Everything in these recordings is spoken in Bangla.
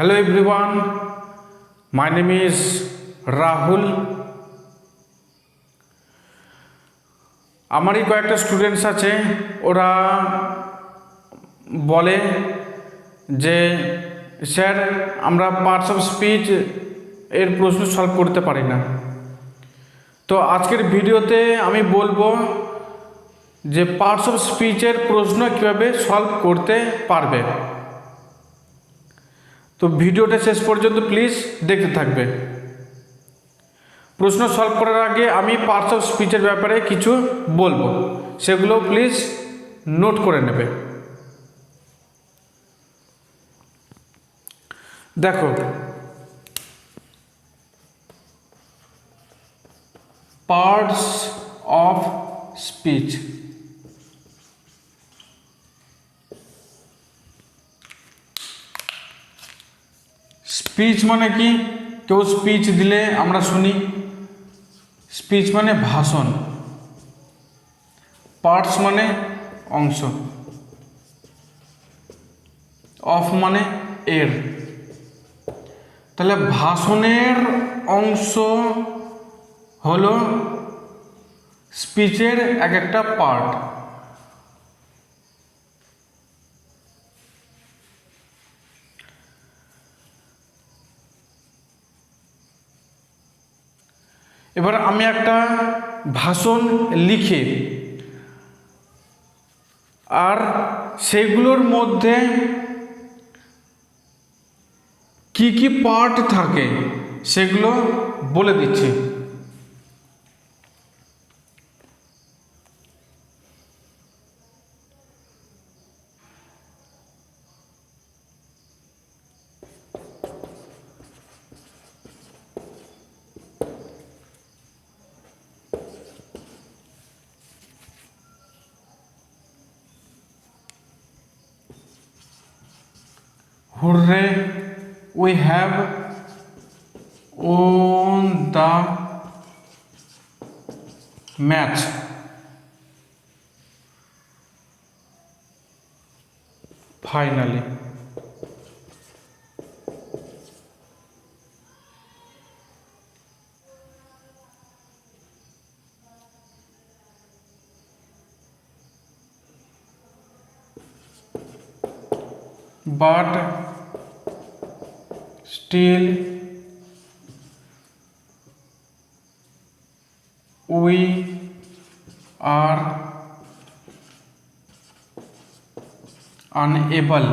Hello everyone, my name is Rahul. আমারই কয়েকটা স্টুডেন্টস আছে ওরা বলে যে স্যার আমরা পার্টস অফ স্পিচ এর প্রশ্ন সলভ করতে পারি না তো আজকের ভিডিওতে আমি বলবো যে পার্টস অফ স্পিচের প্রশ্ন কীভাবে সলভ করতে পারবে তো ভিডিওটা শেষ পর্যন্ত প্লিজ দেখতে থাকবে প্রশ্ন সলভ করার আগে আমি পার্টস অফ স্পিচের ব্যাপারে কিছু বলবো সেগুলো প্লিজ নোট করে নেবে দেখো পার্টস অফ স্পিচ স্পিচ মানে কি কেউ স্পিচ দিলে আমরা শুনি স্পিচ মানে ভাষণ পার্টস মানে অংশ অফ মানে এর তাহলে ভাষণের অংশ হলো স্পিচের এক একটা পার্ট এবার আমি একটা ভাষণ লিখে আর সেগুলোর মধ্যে কি কি পার্ট থাকে সেগুলো বলে দিচ্ছি Hooray! We have won the match. Finally. But still we are unable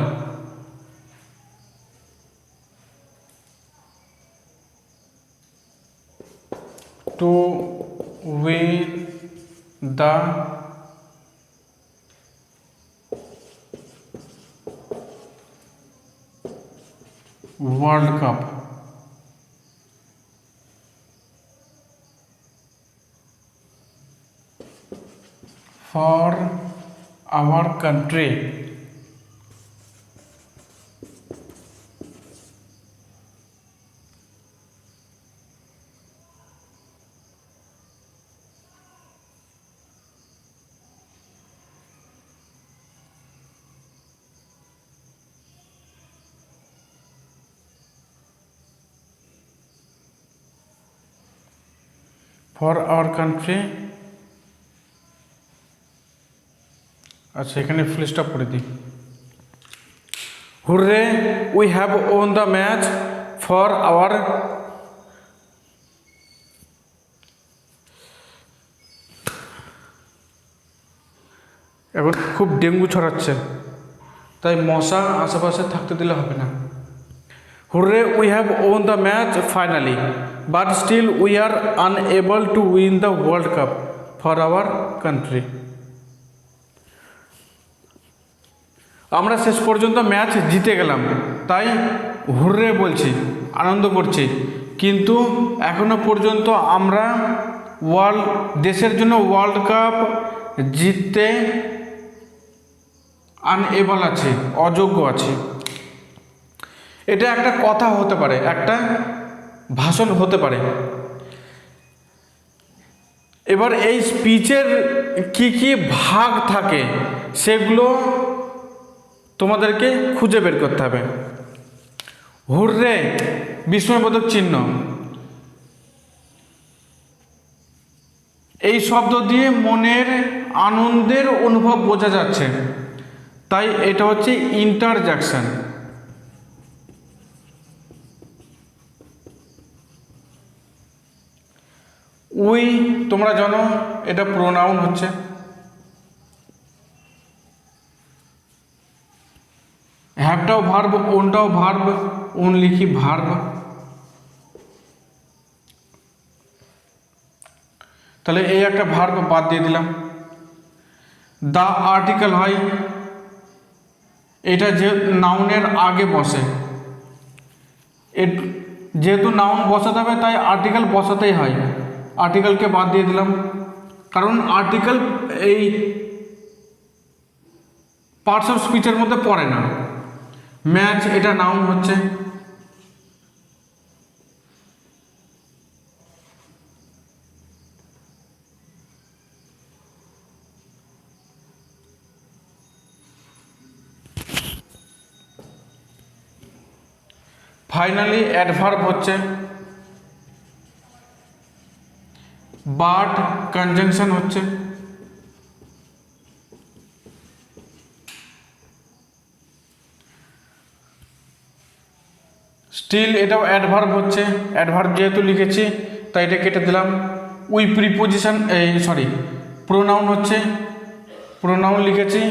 for our country. for our country আচ্ছা এখানে ফুল স্টপ করে দিই hurray we have won the match for our এখন খুব ডেঙ্গু ছড়াচ্ছে তাই মশা আশেপাশে থাকতে দিলে হবে না hurray we have won the match finally but still we are unable to win the world cup for our country আমরা শেষ পর্যন্ত ম্যাচ জিতে গেলাম তাই হুররে বলছি আনন্দ করছি কিন্তু এখনো পর্যন্ত আমরা ওয়ার্ল্ড দেশের জন্য ওয়ার্ল্ড কাপ জিততে আনএবল আছে অযোগ্য আছে এটা একটা কথা হতে পারে একটা ভাষণ হতে পারে এবার এই স্পিচের কি কি ভাগ থাকে সেগুলো তোমাদেরকে খুঁজে বের করতে হবে হুররে বিস্ময়বোধক চিহ্ন এই শব্দ দিয়ে মনের আনন্দের অনুভব বোঝা যাচ্ছে তাই এটা হচ্ছে ইন্টারজাকশন উই তোমরা জানো এটা প্রোনাউন হচ্ছে হ্যাভটাও ভার্ব ওনটাও ভার্ব ওন লিখি ভার্ব তাহলে এই একটা ভার্ব বাদ দিয়ে দিলাম দা আর্টিকেল হয় এটা যে নাউনের আগে বসে যেহেতু নাউন বসাতে হবে তাই আর্টিকেল বসাতেই হয় আর্টিকেলকে বাদ দিয়ে দিলাম কারণ আর্টিকেল এই পার্টস অফ স্পিচের মধ্যে পড়ে না मैच येटा नाउन হচ্ছে ফাইনালি অ্যাডভার্ব হচ্ছে বাট কনজাংশন হচ্ছে স্টিল এটাও অ্যাডভার্ব হচ্ছে অ্যাডভার্ব যেহেতু লিখেছি তাই এটা কেটে দিলাম উই প্রিপোজিশন এই সরি প্রোনাউন হচ্ছে প্রোনাউন লিখেছি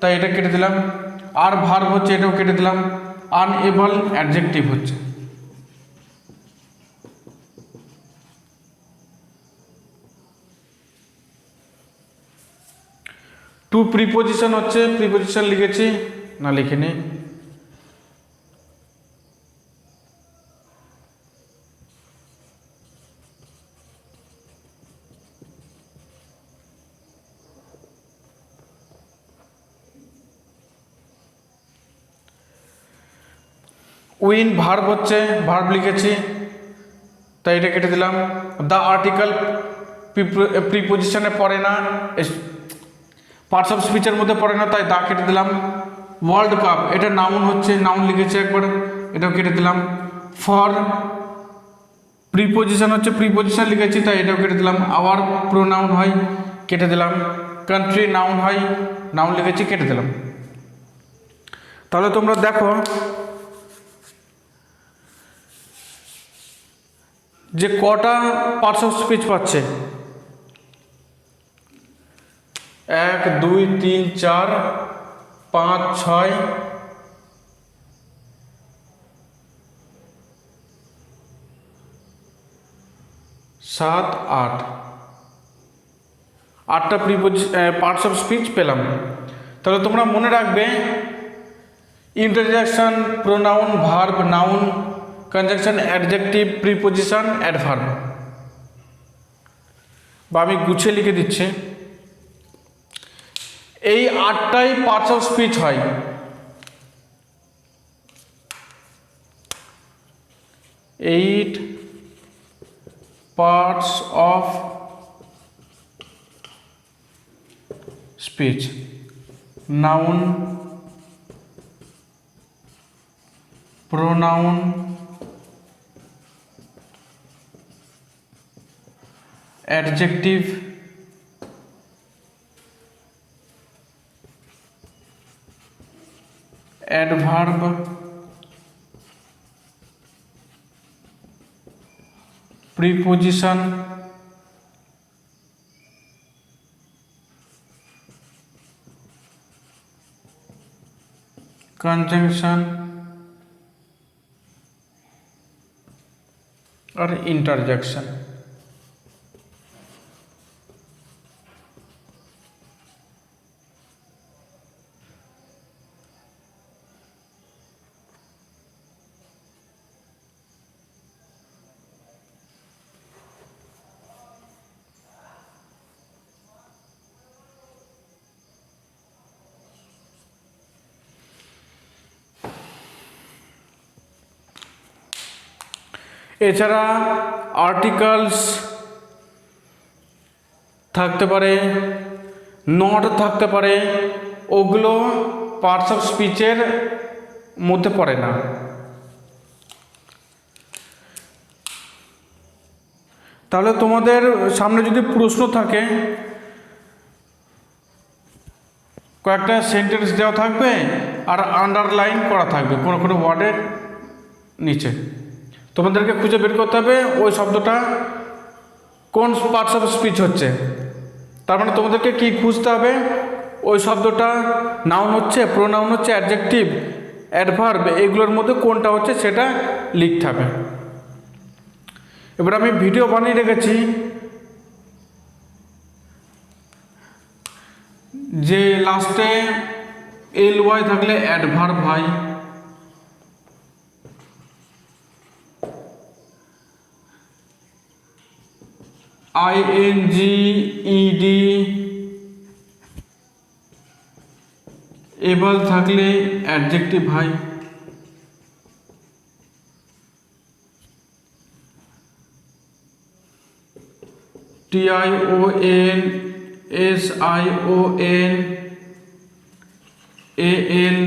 তাই এটা কেটে দিলাম আর ভার্ব হচ্ছে এটাও কেটে দিলাম আনএবল অ্যাডজেক্টিভ হচ্ছে টু প্রিপোজিশন হচ্ছে প্রিপোজিশন লিখেছি না লিখিনি উইন ভার্ব হচ্ছে ভার্ব লিখেছি তাই এটা কেটে দিলাম দ্য আর্টিকেল প্রিপোজিশনে পড়ে না পার্টস অফ স্পিচের মধ্যে পড়ে না তাই দা কেটে দিলাম ওয়ার্ল্ড কাপ এটা নাউন হচ্ছে নাউন লিখেছে একবার এটাও কেটে দিলাম ফর প্রিপোজিশন হচ্ছে প্রিপোজিশন লিখেছি তাই এটাও কেটে দিলাম আওয়ার প্রো নাউন হয় কেটে দিলাম কান্ট্রি নাউন হয় নাউন লিখেছি কেটে দিলাম তাহলে তোমরা দেখো যে কটা পার্টস অফ স্পিচ পাচ্ছে এক দুই তিন চার পাঁচ ছয় সাত আট আটটা প্রিপোজ পার্টস অফ স্পিচ পেলাম তাহলে তোমরা মনে রাখবে interjection pronoun verb noun conjunction adjective preposition adverb বা আমি গুছিয়ে লিখে দিচ্ছি এই আটটাই পার্টস অফ স্পিচ হয় eight parts of speech noun pronoun adjective adverb preposition conjunction और इंटरजेक्शन এছাড়া আর্টিকলস থাকতে পারে নট থাকতে পারে ওগুলো পার্টস অফ স্পিচের মধ্যে পড়ে না তাহলে তোমাদের সামনে যদি প্রশ্ন থাকে কয়েকটা সেন্টেন্স দেওয়া থাকবে আর আন্ডারলাইন করা থাকবে কোনো কোনো ওয়ার্ডের নিচে তোমাদেরকে খুঁজে বের করতে হবে ওই শব্দটা কোন পার্টস অফ স্পিচ হচ্ছে তার মানে তোমাদেরকে কি খুঁজতে হবে ওই শব্দটা নাউন হচ্ছে প্রোনাউন হচ্ছে অ্যাডজেক্টিভ অ্যাডভার্ব এগুলোর মধ্যে কোনটা হচ্ছে সেটা লিখতে হবে এবার আমি ভিডিও বানিয়ে রেখেছি যে লাস্টে এল ওয়াই থাকলে অ্যাডভার্ব হয় আইএনজি ইডি এবার থাকলে অ্যাডজেক্টিভ হয় N S I O N A L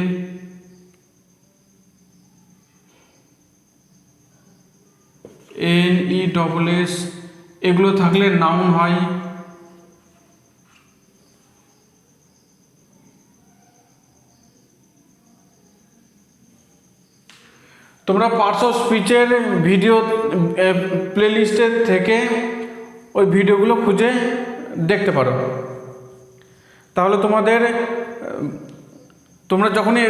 N E double S এগুলো থাকলে নাউন হয় তোমরা পার্টস অফ স্পিচের ভিডিও প্লেলিস্টের থেকে ওই ভিডিওগুলো খুঁজে দেখতে পারো তাহলে তোমাদের তোমরা যখনই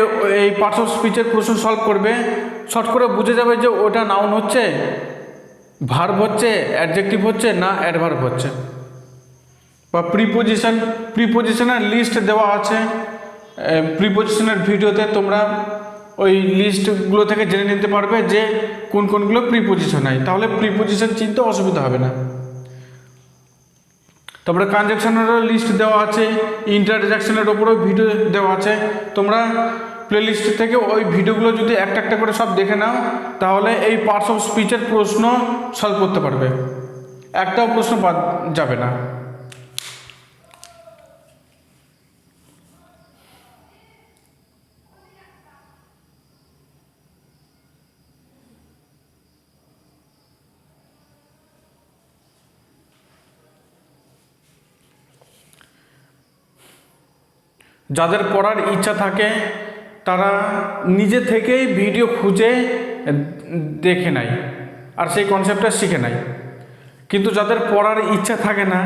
এই পার্টস অফ স্পিচের প্রশ্ন সলভ করবে শর্ট করে বুঝে যাবে যে ওটা নাউন হচ্ছে ভার্ব হচ্ছে অ্যাডজেক্টিভ হচ্ছে না অ্যাডভার্ব হচ্ছে বা প্রিপোজিশন প্রিপোজিশনের লিস্ট দেওয়া আছে প্রিপোজিশনের ভিডিওতে তোমরা ওই লিস্টগুলো থেকে জেনে নিতে পারবে যে কোন কোনগুলো প্রিপোজিশন হয় তাহলে প্রিপোজিশন চিনতে অসুবিধা হবে না তারপরে কানজেকশনেরও লিস্ট দেওয়া আছে ইন্টারজেকশনের ওপরেও ভিডিও দেওয়া আছে তোমরা প্লেলিস্ট থেকে ওই ভিডিওগুলো যদি একটা একটা করে সব দেখে নাও তাহলে এই পার্টস অফ স্পিচের প্রশ্ন সলভ করতে পারবে একটাও প্রশ্ন বাদ যাবে না যাদের পড়ার ইচ্ছা থাকে তারা নিজে থেকেই ভিডিও খুঁজে দেখে নেয় আর সেই কনসেপ্টটা শিখে নাই কিন্তু যাদের পড়ার ইচ্ছা থাকে না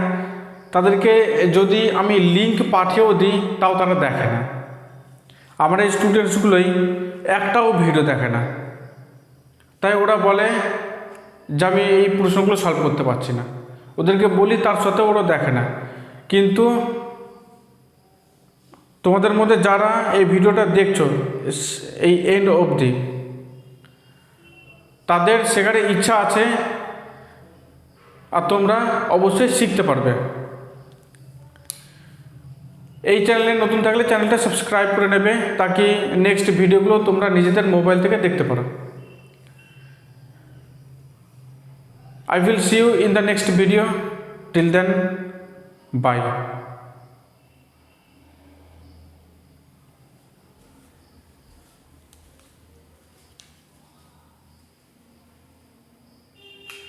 তাদেরকে যদি আমি লিঙ্ক পাঠিয়েও দিই তাও তারা দেখে না আমার এই স্টুডেন্টসগুলোই একটাও ভিডিও দেখে না তাই ওরা বলে যে আমি এই প্রশ্নগুলো সলভ করতে পারছি না ওদেরকে বলি তার সাথে ওরা দেখে না কিন্তু তোমাদের মধ্যে যারা এই ভিডিওটা দেখছো এই এন্ড অবধি তাদের সেখানে ইচ্ছা আছে আর তোমরা অবশ্যই শিখতে পারবে এই চ্যানেলে নতুন থাকলে চ্যানেলটা সাবস্ক্রাইব করে নেবে তাকে নেক্সট ভিডিওগুলো তোমরা নিজেদের মোবাইল থেকে দেখতে পারো I will see you in the next video till then bye